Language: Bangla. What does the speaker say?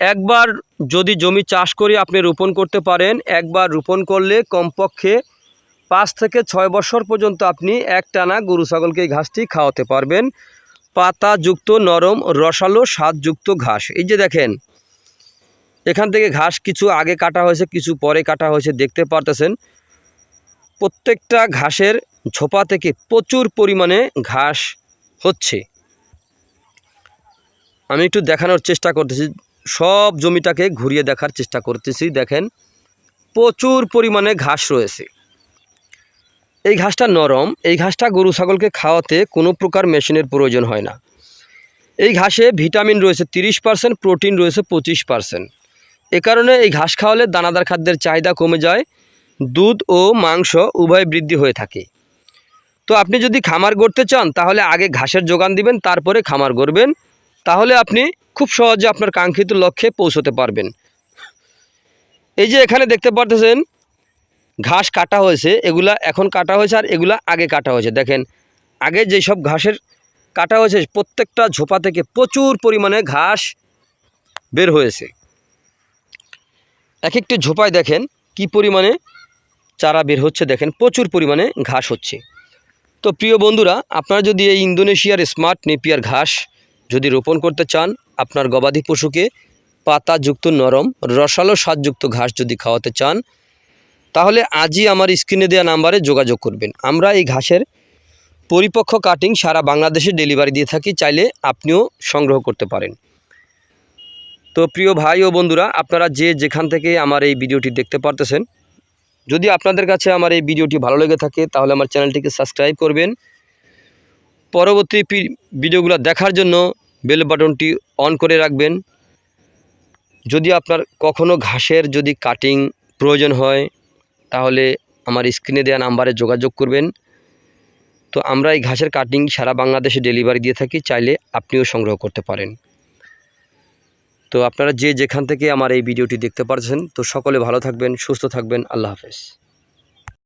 একবার যদি জমি চাষ করে, আপনি রোপণ করতে পারেন। একবার রোপণ করলে কমপক্ষে পাঁচ থেকে ছয় বছর পর্যন্ত আপনি একটানা গরু, ছাগলকে এই ঘাসটি খাওয়াতে পারবেন। পাতাযুক্ত নরম, রসালো, স্বাদযুক্ত ঘাস। এই যে দেখেন, এখান থেকে ঘাস কিছু আগে কাটা হয়েছে, কিছু পরে কাটা হয়েছে, দেখতে পারতেছেন। প্রত্যেকটা ঘাসের ঝোপা থেকে প্রচুর পরিমাণে ঘাস হচ্ছে। আমি একটু দেখানোর চেষ্টা করতেছি। সব জমিটাকে ঘুরিয়ে দেখার চেষ্টা করতেছি। দেখেন, প্রচুর পরিমাণে ঘাস রয়েছে। এই ঘাসটা নরম। এই ঘাসটা গরু, ছাগলকে খাওয়াতে কোনো প্রকার মেশিনের প্রয়োজন হয় না। এই ঘাসে ভিটামিন রয়েছে তিরিশ পার্সেন্ট, প্রোটিন রয়েছে পঁচিশ পার্সেন্ট। এ কারণে এই ঘাস খাওয়ালে দানাদার খাদ্যের চাহিদা কমে যায়, দুধ ও মাংস উভয় বৃদ্ধি হয়ে থাকে। তো আপনি যদি খামার গড়তে চান, তাহলে আগে ঘাসের যোগান দিবেন, তারপরে খামার গড়বেন। তাহলে আপনি খুব সহজে আপনার কাঙ্ক্ষিত লক্ষ্যে পৌঁছতে পারবেন। এই যে এখানে দেখতে পারতেছেন, ঘাস কাটা হয়েছে, এগুলা এখন কাটা হয়েছে আর এগুলা আগে কাটা হয়েছে। দেখেন, আগে যেসব ঘাসের কাটা হয়েছে, প্রত্যেকটা ঝোপা থেকে প্রচুর পরিমাণে ঘাস বের হয়েছে। এক একটি ঝোপায় দেখেন, কি পরিমাণে চারা বের হচ্ছে, দেখেন, প্রচুর পরিমাণে ঘাস হচ্ছে। তো প্রিয় বন্ধুরা, আপনারা যদি এই ইন্দোনেশিয়ার স্মার্ট নেপিয়ার ঘাস যদি রোপণ করতে চান, আপনার গবাদি পশুকে পাতাযুক্ত নরম, রসালো স্বাদযুক্ত ঘাস যদি খাওয়াতে চান, তাহলে আজই আমার স্ক্রিনে দেওয়া নাম্বারে যোগাযোগ করবেন। আমরা এই ঘাসের পরিপক্ক কাটিং সারা বাংলাদেশে ডেলিভারি দিয়ে থাকি, চাইলে আপনিও সংগ্রহ করতে পারেন। তো প্রিয় ভাই ও বন্ধুরা, আপনারা যে যেখান থেকে আমার এই ভিডিওটি দেখতে পারতেছেন, যদি আপনাদের কাছে আমার এই ভিডিওটি ভালো লেগে থাকে, তাহলে আমার চ্যানেলটিকে সাবস্ক্রাইব করবেন। পরবর্তী ভিডিওগুলো দেখার জন্য বেল বাটনটি অন করে রাখবেন। যদি আপনার কখনো ঘাসের যদি কাটিং প্রয়োজন হয়, তাহলে আমার স্ক্রিনে দেওয়া নাম্বারে যোগাযোগ করবেন। তো আমরা এই ঘাসের কাটিং সারা বাংলাদেশে ডেলিভারি দিয়ে থাকি, চাইলে আপনিও সংগ্রহ করতে পারেন। তো আপনারা যে যেখান থেকে আমার এই ভিডিওটি দেখতে পারছেন, তো সকলে ভালো থাকবেন, সুস্থ থাকবেন, আল্লাহ হাফেজ।